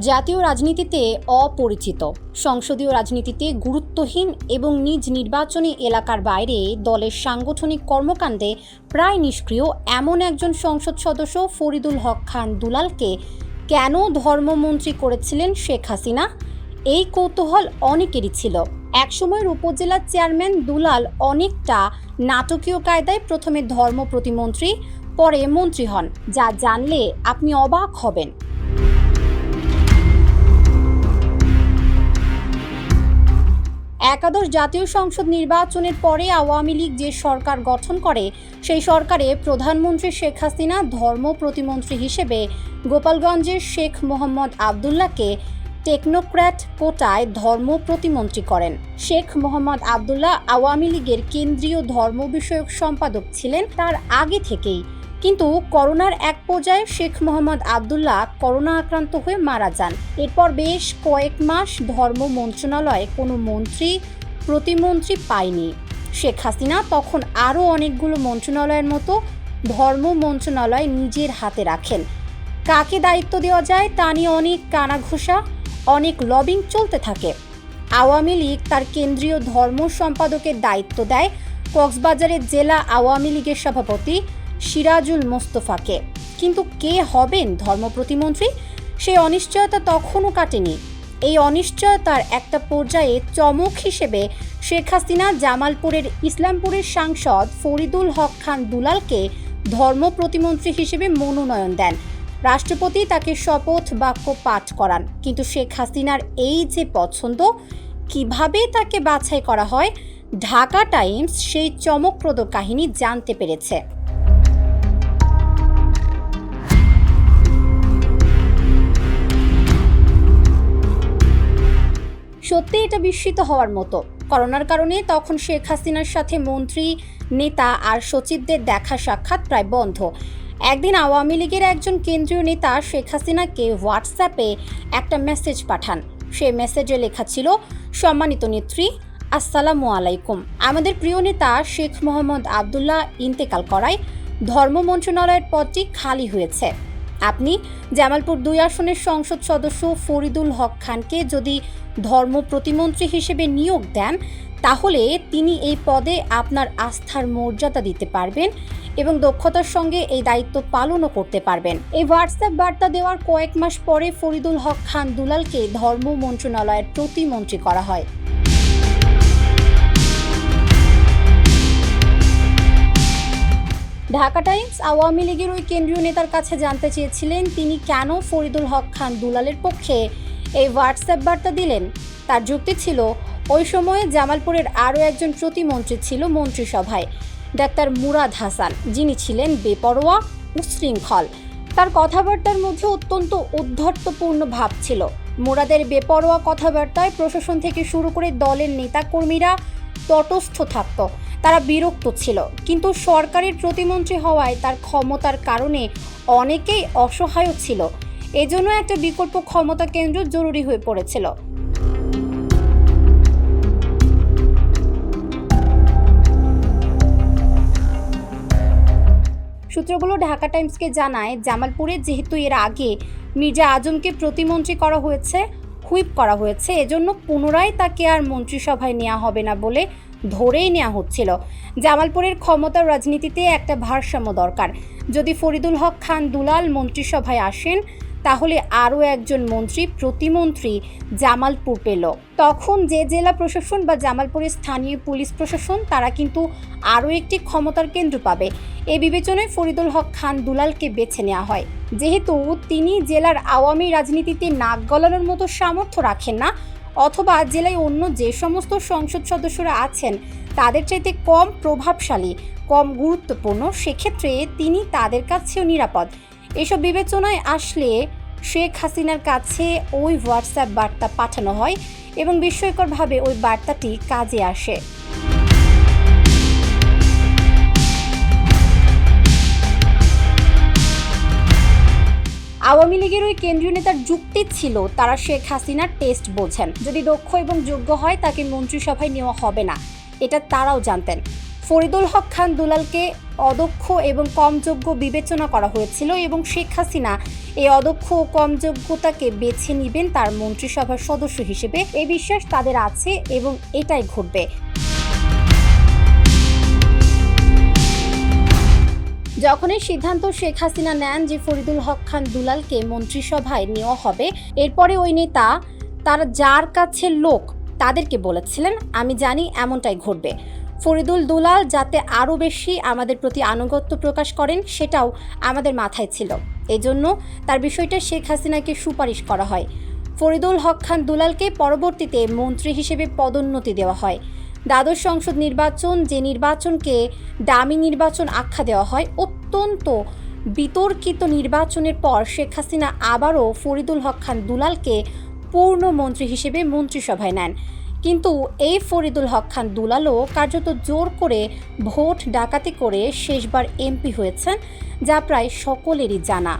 জাতীয় রাজনীতিতে অপরিচিত। সংসদীয় রাজনীতিতে গুরুত্বহীন এবং নিজ নির্বাচনী এলাকার বাইরে দলের সাংগঠনিক কর্মকাণ্ডে প্রায় নিষ্ক্রিয় এমন একজন সংসদ সদস্য ফরিদুল হক খান দুলালকে কেন ধর্মমন্ত্রী করেছিলেন শেখ হাসিনা? এই কৌতূহল অনেকেরই ছিল। একসময়ের উপজেলার চেয়ারম্যান দুলাল অনেকটা নাটকীয় কায়দায় প্রথমে ধর্ম প্রতিমন্ত্রী, পরে মন্ত্রী হন। যা জানলে আপনি অবাক হবেন। একাদশ জাতীয় সংসদ নির্বাচনের পরে আওয়ামী লীগ যে সরকার গঠন করে, সেই সরকারে প্রধানমন্ত্রী শেখ হাসিনা ধর্ম প্রতিমন্ত্রী হিসেবে, গোপালগঞ্জের শেখ মোহাম্মদ আবদুল্লাহকে টেকনোক্র্যাট কোটায় ধর্ম প্রতিমন্ত্রী করেন। শেখ মোহাম্মদ আবদুল্লাহ আওয়ামী লীগের কেন্দ্রীয় ধর্ম বিষয়ক সম্পাদক ছিলেন, তার আগে থেকেই। কিন্তু করোনার এক পর্যায়ে শেখ মোহাম্মদ আবদুল্লাহ করোনা আক্রান্ত হয়ে মারা যান। এরপর বেশ কয়েক মাস ধর্ম মন্ত্রণালয়ে কোনো মন্ত্রী, প্রতিমন্ত্রী পায়নি। শেখ হাসিনা তখন আরও অনেকগুলো মন্ত্রণালয়ের মতো ধর্ম মন্ত্রণালয় নিজের হাতে রাখেন। কাকে দায়িত্ব দেওয়া যায় তা নিয়ে অনেক কানাঘোষা, অনেক লবিং চলতে থাকে। আওয়ামী লীগ তার কেন্দ্রীয় ধর্ম সম্পাদকের দায়িত্ব দেয় কক্সবাজারের জেলা আওয়ামী লীগের সভাপতি সিরাজুল মোস্তফাকে। কিন্তু কে হবেন ধর্ম প্রতিমন্ত্রী সেই অনিশ্চয়তা তখনও কাটেনি। এই অনিশ্চয়তার একটা পর্যায়ে চমক হিসেবে শেখ হাসিনা জামালপুরের ইসলামপুরের সাংসদ ফরিদুল হক খান দুলালকে ধর্ম প্রতিমন্ত্রী হিসেবে মনোনয়ন দেন। রাষ্ট্রপতি তাকে শপথ বাক্য পাঠ করান। কিন্তু শেখ হাসিনার এই যে পছন্দ, কীভাবে তাকে বাছাই করা হয়? ঢাকা টাইমস সেই চমকপ্রদ কাহিনী জানতে পেরেছে। সত্যি এটা বিস্মিত হওয়ার মতো। করোনার কারণে তখন শেখ হাসিনার সাথে মন্ত্রী, নেতা আর সচিবদের দেখা সাক্ষাৎ প্রায় বন্ধ। একদিন আওয়ামী লীগের একজন কেন্দ্রীয় নেতা শেখ হাসিনাকে হোয়াটসঅ্যাপে একটা মেসেজ পাঠান। সে মেসেজে লেখা ছিল, সম্মানিত নেত্রী, আসসালামু আলাইকুম। আমাদের প্রিয় নেতা শেখ মোহাম্মদ আবদুল্লাহ ইন্তেকাল করায় ধর্ম মন্ত্রণালয়ের পদটি খালি হয়েছে। আপনি জামালপুর দুই আসনের সংসদ সদস্য ফরিদুল হক খানকে যদি ধর্ম প্রতিমন্ত্রী হিসেবে নিয়োগ দেন, তাহলে তিনি এই পদে আপনার আস্থার মর্যাদা দিতে পারবেন এবং দক্ষতার সঙ্গে এই দায়িত্ব পালনও করতে পারবেন। এই হোয়াটসঅ্যাপ বার্তা দেওয়ার কয়েক মাস পরে ফরিদুল হক খান দুলালকে ধর্ম মন্ত্রণালয়ের প্রতিমন্ত্রী করা হয়। ঢাকা টাইমস আওয়ামী লীগের ওই কেন্দ্রীয় নেতার কাছে জানতে চেয়েছিলেন তিনি কেন ফরিদুল হক খান দুলালের পক্ষে এই হোয়াটসঅ্যাপ বার্তা দিলেন। তার যুক্তি ছিল, ওই সময়ে জামালপুরের আরও একজন প্রতিমন্ত্রী ছিল মন্ত্রিসভায়, ডাক্তার মুরাদ হাসান। যিনি ছিলেন বেপরোয়া, উশৃঙ্খল। তার কথাবার্তার মধ্যে অত্যন্ত উদ্ধর্তপূর্ণ ভাব ছিল। মুরাদের বেপরোয়া কথাবার্তায় প্রশাসন থেকে শুরু করে দলের নেতাকর্মীরা তটস্থ থাকত। তারা বিরক্ত ছিল। কিন্তু সরকারের প্রতিমন্ত্রী হওয়ায় তার ক্ষমতার কারণে অনেকেই অসহায় ছিল। এজন্য একটা বিকল্প ক্ষমতা কেন্দ্র জরুরি হয়ে পড়েছিল। সূত্রগুলো ঢাকা টাইমসকে জানায়, জামালপুরে যেহেতু এর আগে মির্জা আজমকে প্রতিমন্ত্রী করা হয়েছে, হুইপ করা হয়েছে, এজন্য পুনরায় তাকে আর মন্ত্রিসভায় নেওয়া হবে না বলে ধরেই নেওয়া হচ্ছিল। জামালপুরের ক্ষমতার রাজনীতিতে একটা ভারসাম্য দরকার। যদি ফরিদুল হক খান দুলাল মন্ত্রিসভায় আসেন, তাহলে আরও একজন মন্ত্রী, প্রতিমন্ত্রী জামালপুর পেল। তখন যে জেলা প্রশাসন বা জামালপুরের স্থানীয় পুলিশ প্রশাসন, তারা কিন্তু আরও একটি ক্ষমতার কেন্দ্র পাবে। এই বিবেচনায় ফরিদুল হক খান দুলালকে বেছে নেওয়া হয়। যেহেতু তিনি জেলার আওয়ামী রাজনীতিতে নাক গলানোর মতো সামর্থ্য রাখেন না অথবা জেলায় অন্য যে সমস্ত সংসদ সদস্যরা আছেন, তাদের চাইতে কম প্রভাবশালী, কম গুরুত্বপূর্ণ, সেক্ষেত্রে তিনি তাদের কাছেও নিরাপদ। এসব বিবেচনায় আসলে শেখ হাসিনার কাছে ওই হোয়াটসঅ্যাপ বার্তা পাঠানো হয় এবং বিস্ময়করভাবে ওই বার্তাটি কাজে আসে। আওয়ামী লীগের ওই কেন্দ্রীয় নেতার যুক্তি ছিল, তারা শেখ হাসিনার টেস্ট বোঝেন। যদি দক্ষ এবং যোগ্য হয়, তাকে মন্ত্রিসভায় নেওয়া হবে না। এটা তারাও জানতেন। ফরিদুল হক খান দুলালকে অদক্ষ এবং কম যোগ্য বিবেচনা করা হয়েছিল এবং শেখ হাসিনা এই অদক্ষ ও কম যোগ্যতাকে বেছে নেবেন তার মন্ত্রিসভার সদস্য হিসেবে। এই বিশ্বাস তাদের আছে এবং এটাই ঘটবে। যখনই সিদ্ধান্ত শেখ হাসিনা নেন যে ফরিদুল হক খান দুলালকে মন্ত্রিসভায় নেওয়া হবে, এরপরে ওই নেতা, তার যার কাছে লোক, তাদেরকে বলেছিলেন, আমি জানি এমনটাই ঘটবে। ফরিদুল দুলাল যাতে আরও বেশি আমাদের প্রতি আনুগত্য প্রকাশ করেন, সেটাও আমাদের মাথায় ছিল। এজন্য তার বিষয়টা শেখ হাসিনাকে সুপারিশ করা হয়। ফরিদুল হক খান দুলালকে পরবর্তীতে মন্ত্রী হিসেবে পদোন্নতি দেওয়া হয়। দ্বাদশ সংসদ নির্বাচন, যে নির্বাচনকে দামি নির্বাচন আখ্যা দেওয়া হয়, অত্যন্ত বিতর্কিত নির্বাচনের পর শেখ হাসিনা আবারও ফরিদুল হক খান দুলালকে পূর্ণ মন্ত্রী হিসেবে মন্ত্রিসভায় নেন। কিন্তু এই ফরিদুল হক খান দুলালও কার্যত জোর করে ভোট ডাকাতি করে শেষবার এমপি হয়েছেন, যা প্রায় সকলেরই জানা।